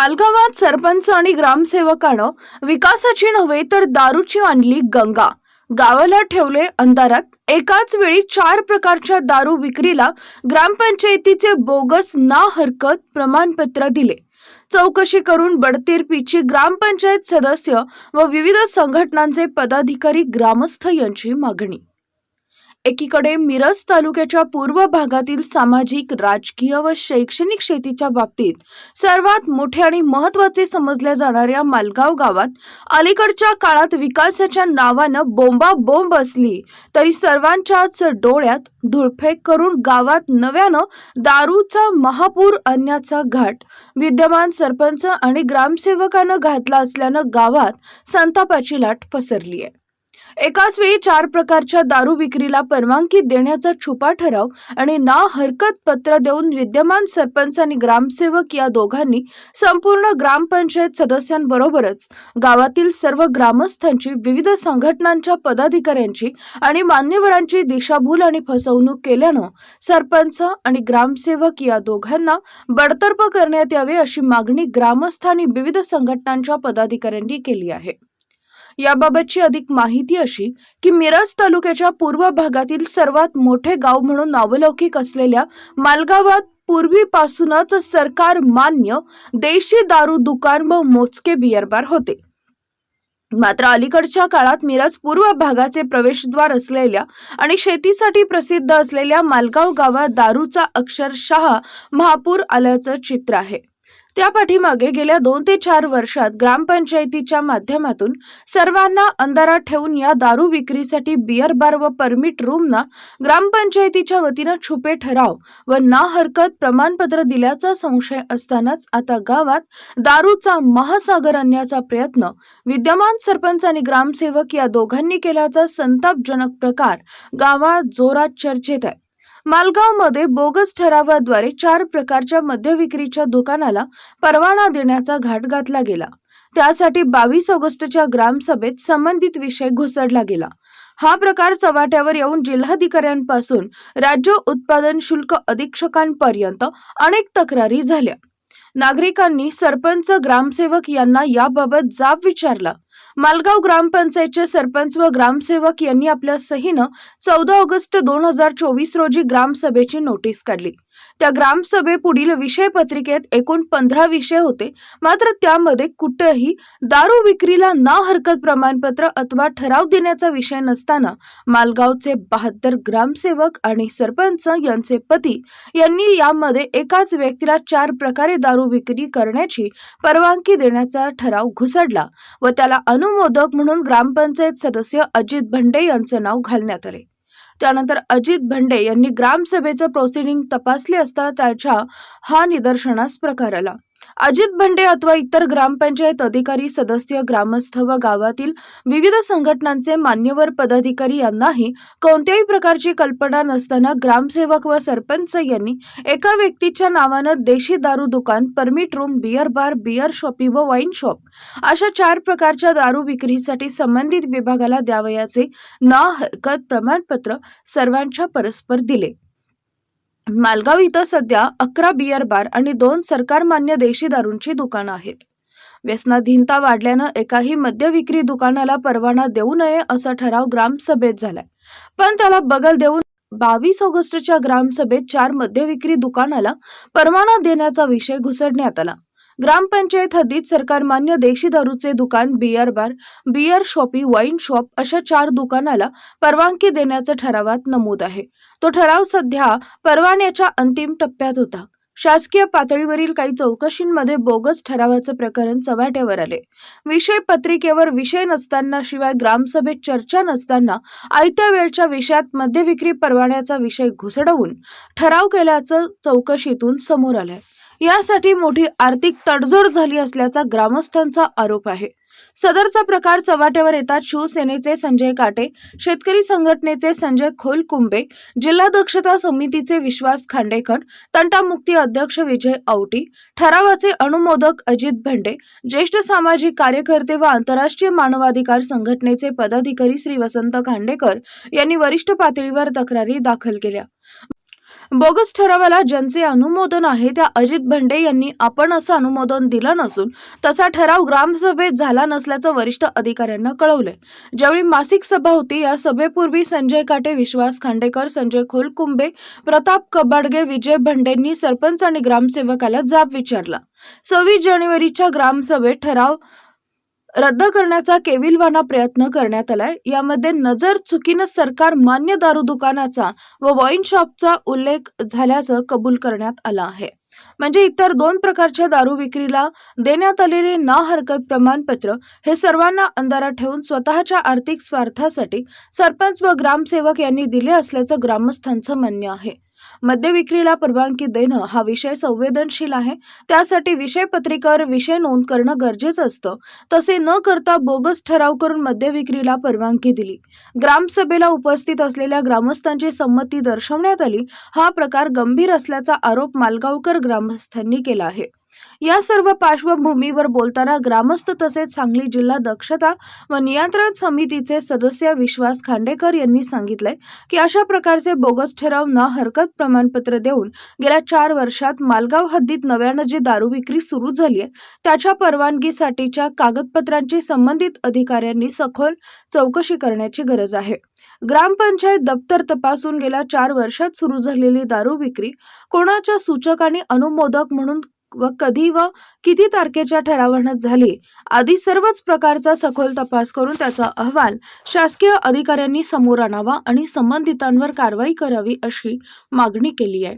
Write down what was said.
मालगावात सरपंच आणि ग्रामसेवकानं विकासाची नव्हे तर दारूची आणली गंगा. गावाला ठेवले अंधारात. एकाच वेळी चार प्रकारच्या दारू विक्रीला ग्रामपंचायतीचे बोगस ना हरकत प्रमाणपत्र दिले. चौकशी करून बडतिर्पीची ग्रामपंचायत सदस्य व विविध संघटनांचे पदाधिकारी ग्रामस्थ यांची मागणी. एकीकडे मिरज तालुक्याच्या पूर्व भागातील सामाजिक राजकीय व शैक्षणिक शेतीच्या बाबतीत सर्वात मोठे आणि महत्त्वाचे समजल्या जाणाऱ्या मालगाव गावात अलीकडच्या काळात विकासाच्या नावानं बोंबा बोंब असली तरी सर्वांच्याच डोळ्यात धुळफेक करून गावात नव्यानं दारूचा महापूर आणण्याचा घाट विद्यमान सरपंच आणि ग्रामसेवकानं घातला असल्यानं गावात संतापाची लाट पसरली आहे एकाच वेळी चार प्रकारच्या दारू विक्रीला परवानगी देण्याचा छुपा ठराव आणि ना हरकत पत्र देऊन विद्यमान सरपंच आणि ग्रामसेवक या दोघांनी संपूर्ण ग्रामपंचायत सदस्यांबरोबरच गावातील सर्व ग्रामस्थांची विविध संघटनांच्या पदाधिकाऱ्यांची आणि मान्यवरांची दिशाभूल आणि फसवणूक केल्यानं सरपंच आणि ग्रामसेवक या दोघांना बडतर्फ करण्यात यावे अशी मागणी ग्रामस्थ आणि विविध संघटनांच्या पदाधिकाऱ्यांनी केली आहे. याबाबतची अधिक माहिती अशी की मिरज तालुक्याच्या पूर्व भागातील सर्वात मोठे गाव म्हणून नावलौकिक असलेल्या मालगावात पूर्वीपासूनच सरकार मान्य देशी दारू दुकान व मोजके बियर बार होते. मात्र अलीकडच्या काळात मिरज पूर्व भागाचे प्रवेशद्वार असलेल्या आणि शेतीसाठी प्रसिद्ध असलेल्या मालगाव गावात दारूचा अक्षरशः महापूर आल्याचं चित्र आहे. त्या पाठीमागे गेल्या दोन ते चार वर्षात ग्रामपंचायतीच्या माध्यमातून सर्वांना अंधारात ठेवून या दारू विक्रीसाठी बियर बार व परमिट रूमना ग्रामपंचायतीच्या वतीनं छुपे ठराव व ना हरकत प्रमाणपत्र दिल्याचा संशय असतानाच आता गावात दारूचा महासागर आणण्याचा प्रयत्न विद्यमान सरपंच आणि ग्रामसेवक या दोघांनी केल्याचा संतापजनक प्रकार गावात जोरात चर्चेत आहे. मालगावमध्ये बोगस ठरावाद्वारे चार प्रकारच्या मद्य विक्रीच्या दुकानाला परवाना देण्याचा घाट घातला गेला. त्यासाठी बावीस ऑगस्टच्या ग्रामसभेत संबंधित विषय घुसडला गेला. हा प्रकार चव्हाट्यावर येऊन जिल्हाधिकाऱ्यांपासून राज्य उत्पादन शुल्क अधीक्षकांपर्यंत अनेक तक्रारी झाल्या. नागरिकांनी सरपंच ग्रामसेवक यांना याबाबत जाब विचारला. मालगाव ग्रामपंचायतचे सरपंच व ग्रामसेवक यांनी आपल्या सहीनं चौदा ऑगस्ट दोन हजार चोवीस रोजी ग्रामसभेची नोटीस काढली. त्या ग्रामसभेपुढील विषय पत्रिकेत एकूण पंधरा विषय होते. मात्र त्यामध्ये कुठेही दारू विक्रीला ना हरकत प्रमाणपत्र अथवा ठराव देण्याचा विषय नसताना मालगावचे बहात्तर ग्रामसेवक आणि सरपंच यांचे पती यांनी यामध्ये एकाच व्यक्तीला चार प्रकारे दारू विक्री करण्याची परवानगी देण्याचा ठराव घुसडला व त्याला अनुमोदक म्हणून ग्रामपंचायत सदस्य अजित भंडे यांचे नाव घालण्यात आले. त्यानंतर अजित भंडे यांनी ग्रामसभेचं प्रोसिडिंग तपासले असता त्याच्या हा निदर्शनास प्रकार आला. अजित भंडे अथवा इतर ग्रामपंचायत अधिकारी सदस्य ग्रामस्थ व गावातील विविध संघटनांचे मान्यवर पदाधिकारी यांनाही कोणत्याही प्रकारची कल्पना नसताना ग्रामसेवक व सरपंच यांनी एका व्यक्तीच्या नावानं देशी दारू दुकान permit room beer bar beer shoppe व वाईन शॉप अशा चार प्रकारच्या दारू विक्रीसाठी संबंधित विभागाला द्यावयाचे ना हरकत प्रमाणपत्र सर्वांच्या परस्पर दिले. मालगाव इथं सध्या अकरा बियर बार आणि दोन सरकारमान्य देशी दारूंची दुकानं आहेत. व्यसनाधीनता वाढल्यानं एकाही मद्य विक्री दुकानाला परवाना देऊ नये असा ठराव ग्रामसभेत झालाय. पण त्याला बगल देऊन बावीस ऑगस्टच्या ग्रामसभेत चार मद्य विक्री दुकानाला परवाना देण्याचा विषय घुसडण्यात आला. ग्रामपंचायत हद्दीत सरकारमान्य देशी दारूचे दुकान beer bar beer shoppe wine shop अशा चार दुकानाला परवानगी देण्याचा ठरावात नमूद आहे. तो ठराव सध्या परवान्याच्या अंतिम टप्प्यात होता. शासकीय पातळीवरील काही चौकशींमध्ये बोगस ठरावाचं प्रकरण चव्हाट्यावर आले. विषय पत्रिकेवर विषय नसताना शिवाय ग्रामसभेत चर्चा नसताना आयत्या वेळच्या विषयात मद्यविक्री परवान्याचा विषय घुसडवून ठराव केल्याचं चौकशीतून समोर आलंय. यासाठी मोठी आर्थिक तडजोड झाली असल्याचा ग्रामस्थांचा आरोप आहे. सदरचा प्रकार चव्हाट्यावर येतात शिवसेनेचे संजय काटे शेतकरी संघटनेचे संजय खोलकुंबे जिल्हा दक्षता समितीचे विश्वास खांडेकर तंटामुक्ती अध्यक्ष विजय औटी ठरावाचे अनुमोदक अजित भंडे ज्येष्ठ सामाजिक कार्यकर्ते व आंतरराष्ट्रीय मानवाधिकार संघटनेचे पदाधिकारी श्री वसंत खांडेकर यांनी वरिष्ठ पातळीवर तक्रारी दाखल केल्या. बोगस ठरावाला ज्यांचे अनुमोदन आहे त्या अजित भंडे यांनी आपण असं अनुमोदन दिलं नसून तसा ठराव ग्रामसभेत झाला नसल्याचं वरिष्ठ अधिकाऱ्यांना कळवलंय. ज्यावेळी मासिक सभा होती या सभेपूर्वी संजय काटे विश्वास खांडेकर संजय खोलकुंबे प्रताप कबाडगे विजय भंडेंनी सरपंच आणि ग्रामसेवकाला जाब विचारला. सव्वीस जानेवारीच्या ग्रामसभेत ठराव रद्द करण्याचा केविलवाना प्रयत्न करण्यात आलाय. यामध्ये नजर चुकीनं सरकार मान्य दारू दुकानाचा व वाईन शॉपचा उल्लेख झाल्याचं कबूल करण्यात आला आहे. म्हणजे इतर दोन प्रकारच्या दारू विक्रीला देण्यात आलेले ना हरकत प्रमाणपत्र हे सर्वांना अंधारात ठेवून स्वतःच्या आर्थिक स्वार्थासाठी सरपंच व ग्रामसेवक यांनी दिले असल्याचं ग्रामस्थांचं म्हणणं आहे. मद्य विक्रीला परवानगी देणं हा विषय संवेदनशील आहे. त्यासाठी विषय पत्रिकावर विषय नोंद करणं गरजेचं असतं. तसे न करता बोगस ठराव करून मद्य विक्रीला परवानगी दिली. ग्रामसभेला उपस्थित असलेल्या ग्रामस्थांची संमती दर्शवण्यात आली. हा प्रकार गंभीर असल्याचा आरोप मालगावकर ग्रामस्थांनी केला आहे. या सर्व पार्श्वभूमीवर बोलताना ग्रामस्थ तसेच सांगली जिल्हा दक्षता व नियंत्रण समितीचे सदस्य विश्वास खांडेकर यांनी सांगितले की अशा प्रकारचे बोगस ठराव न हरकत प्रमाणपत्र देऊन गेल्या चार वर्षात मालगाव हद्दीत नव्यानं जी दारू विक्री सुरू झाली आहे त्याच्या परवानगीसाठीच्या कागदपत्रांची संबंधित अधिकाऱ्यांनी सखोल चौकशी करण्याची गरज आहे. ग्रामपंचायत दप्तर तपासून गेल्या चार वर्षात सुरू झालेली दारू विक्री कोणाच्या सूचक आणि अनुमोदक म्हणून व कधी व किती तारखेच्या ठरावानं झाली आदी सर्वच प्रकारचा सखोल तपास करून त्याचा अहवाल शासकीय अधिकाऱ्यांनी समोर आणावा आणि संबंधितांवर कारवाई करावी अशी मागणी केली आहे.